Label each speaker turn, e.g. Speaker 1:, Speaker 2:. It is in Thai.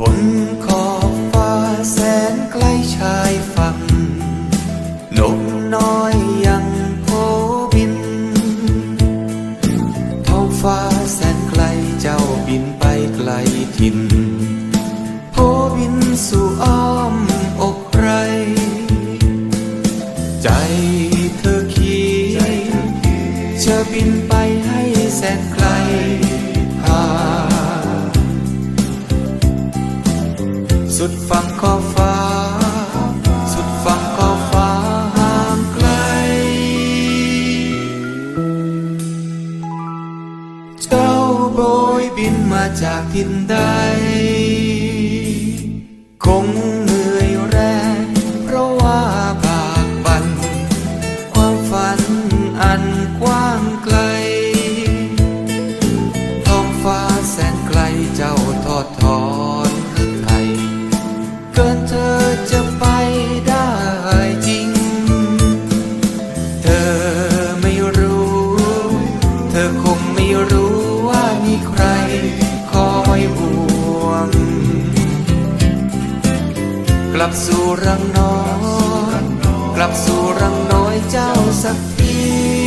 Speaker 1: บนขอบฟ้าแสนไกลชายฝั่งนกน้อยยังโผบิน ท้องฟ้าแสนไกลเจ้าบินไปไกลถิ่นโผบินสู่อ้อมอกใครใจเธอคิดจะบินไปให้แสนไกล สุดฝั่งขอบฟ้า สุดฝั่งขอบฟ้าห่างไกล เจ้าโบยบินมาจากทินใด กินเธอจะไปได้จริง เธอไม่รู้ เธอคงไม่รู้ว่ามีใครคอยห่วง กลับสู่รังน้อย กลับสู่รังน้อยเจ้าสักที